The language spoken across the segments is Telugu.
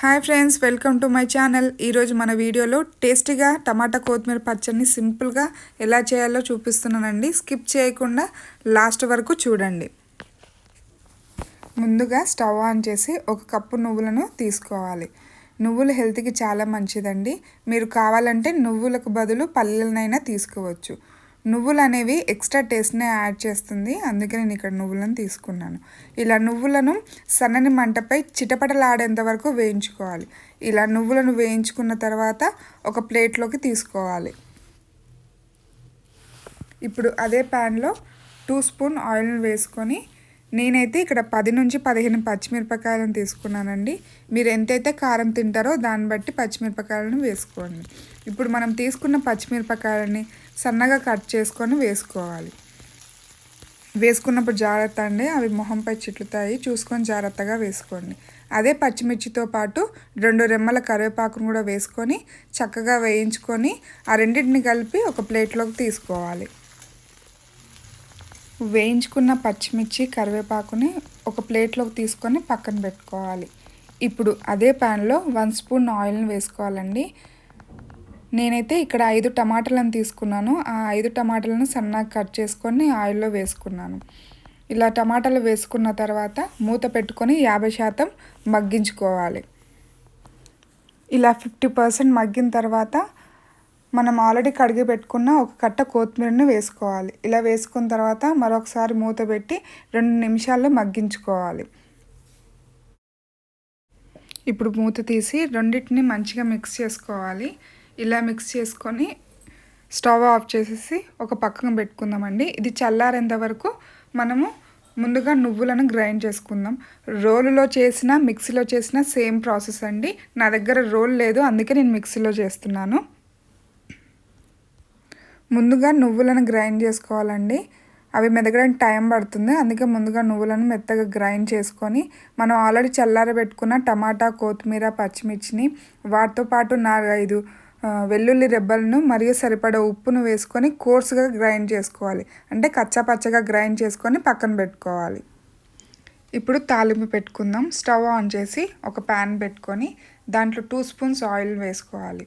Hi friends welcome to my channel. ఈరోజు మన వీడియోలో టేస్టీగా టమాటా కొత్తిమీర పచ్చడిని సింపుల్గా ఎలా చేయాలో చూపిస్తున్నానండి. స్కిప్ చేయకుండా లాస్ట్ వరకు చూడండి. ముందుగా స్టవ్ ఆన్ చేసి ఒక కప్పు నువ్వులను తీసుకోవాలి. నువ్వులు హెల్త్కి చాలా మంచిదండి. మీరు కావాలంటే నువ్వులకు బదులు పల్లెలనైనా తీసుకోవచ్చు. నువ్వులు అనేవి ఎక్స్ట్రా టేస్ట్నే యాడ్ చేస్తుంది. అందుకే నేను ఇక్కడ నువ్వులను తీసుకున్నాను. ఇలా నువ్వులను సన్నని మంటపై చిటపటలాడేంత వరకు వేయించుకోవాలి. ఇలా నువ్వులను వేయించుకున్న తర్వాత ఒక ప్లేట్లోకి తీసుకోవాలి. ఇప్పుడు అదే ప్యాన్లో టూ స్పూన్ ఆయిల్ని వేసుకొని నేనైతే ఇక్కడ పది నుంచి పదిహేను పచ్చిమిరపకాయలను తీసుకున్నానండి. మీరు ఎంతైతే కారం తింటారో దాన్ని బట్టి పచ్చిమిరపకాయలను వేసుకోండి. ఇప్పుడు మనం తీసుకున్న పచ్చిమిరపకాయలని సన్నగా కట్ చేసుకొని వేసుకోవాలి. వేసుకున్నప్పుడు జాగ్రత్త అండి అవి మొహంపై చిట్లుతాయి. చూసుకొని జాగ్రత్తగా వేసుకోండి. అదే పచ్చిమిర్చితో పాటు రెండు రెమ్మల కరివేపాకును కూడా వేసుకొని చక్కగా వేయించుకొని ఆ రెండింటిని కలిపి ఒక ప్లేట్లోకి తీసుకోవాలి. వేయించుకున్న పచ్చిమిర్చి కరివేపాకుని ఒక ప్లేట్లోకి తీసుకొని పక్కన పెట్టుకోవాలి. ఇప్పుడు అదే ప్యాన్లో వన్ స్పూన్ ఆయిల్ని వేసుకోవాలండి. నేనైతే ఇక్కడ ఐదు టమాటాలను తీసుకున్నాను. ఆ ఐదు టమాటాలను సన్నగా కట్ చేసుకొని ఆయిల్లో వేసుకున్నాను. ఇలా టమాటాలు వేసుకున్న తర్వాత మూత పెట్టుకొని యాభై శాతం మగ్గించుకోవాలి. ఇలా ఫిఫ్టీ పర్సెంట్ మగ్గిన తర్వాత మనం ఆల్రెడీ కడిగి పెట్టుకున్న ఒక కట్ట కొత్తిమీరను వేసుకోవాలి. ఇలా వేసుకున్న తర్వాత మరొకసారి మూత పెట్టి రెండు నిమిషాల్లో మగ్గించుకోవాలి. ఇప్పుడు మూత తీసి రెండింటిని మంచిగా మిక్స్ చేసుకోవాలి. ఇలా మిక్స్ చేసుకొని స్టవ్ ఆఫ్ చేసేసి ఒక పక్కన పెట్టుకుందామండి. ఇది చల్లారేంత వరకు మనము ముందుగా నువ్వులను గ్రైండ్ చేసుకుందాం. రోలులో చేసిన మిక్సీలో చేసిన సేమ్ ప్రాసెస్ అండి. నా దగ్గర రోల్ లేదు అందుకే నేను మిక్సీలో చేస్తున్నాను. ముందుగా నువ్వులను గ్రైండ్ చేసుకోవాలండి. అవి మెదగడానికి టైం పడుతుంది. అందుకే ముందుగా నువ్వులను మెత్తగా గ్రైండ్ చేసుకొని మనం ఆల్రెడీ చల్లారబెట్టుకున్న టమాటా కొత్తిమీర పచ్చిమిర్చిని వాటితో పాటు నాలుగైదు వెల్లుల్లి రెబ్బలను మరియు సరిపడ ఉప్పును వేసుకొని కోర్సుగా గ్రైండ్ చేసుకోవాలి. అంటే కచ్చా పచ్చగా గ్రైండ్ చేసుకొని పక్కన పెట్టుకోవాలి. ఇప్పుడు తాలింపు పెట్టుకుందాం. స్టవ్ ఆన్ చేసి ఒక ప్యాన్ పెట్టుకొని దాంట్లో టూ స్పూన్స్ ఆయిల్ వేసుకోవాలి.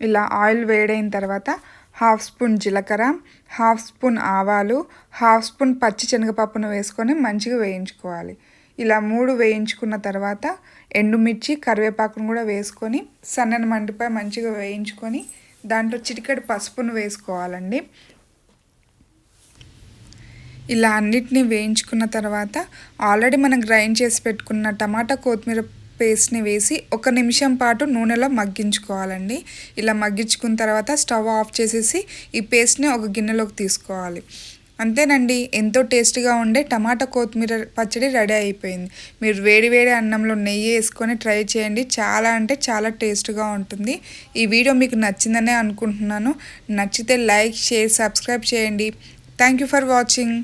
ఇలా ఆయిల్ వేడైన తర్వాత హాఫ్ స్పూన్ జీలకర్ర హాఫ్ స్పూన్ ఆవాలు హాఫ్ స్పూన్ పచ్చి శనగపప్పును వేసుకొని మంచిగా వేయించుకోవాలి. ఇలా మూడు వేయించుకున్న తర్వాత ఎండుమిర్చి కరివేపాకును కూడా వేసుకొని సన్నని మంటపై మంచిగా వేయించుకొని దాంట్లో చిటికెడు పసుపును వేసుకోవాలండి. ఇలా అన్నిటినీ వేయించుకున్న తర్వాత ఆల్రెడీ మనం గ్రైండ్ చేసి పెట్టుకున్న టమాటా కొత్తిమీర పేస్ట్ని వేసి ఒక నిమిషం పాటు నూనెలో మగ్గించుకోవాలండి. ఇలా మగ్గించుకున్న తర్వాత స్టవ్ ఆఫ్ చేసేసి ఈ పేస్ట్ని ఒక గిన్నెలోకి తీసుకోవాలి. అంతేనండి ఎంతో టేస్ట్గా ఉండే టమాటా కొత్తిమీర పచ్చడి రెడీ అయిపోయింది. మీరు వేడి వేడి అన్నంలో నెయ్యి వేసుకొని ట్రై చేయండి. చాలా అంటే చాలా టేస్ట్గా ఉంటుంది. ఈ వీడియో మీకు నచ్చిందనే అనుకుంటున్నాను. నచ్చితే లైక్ షేర్ సబ్స్క్రైబ్ చేయండి. Thank you for watching.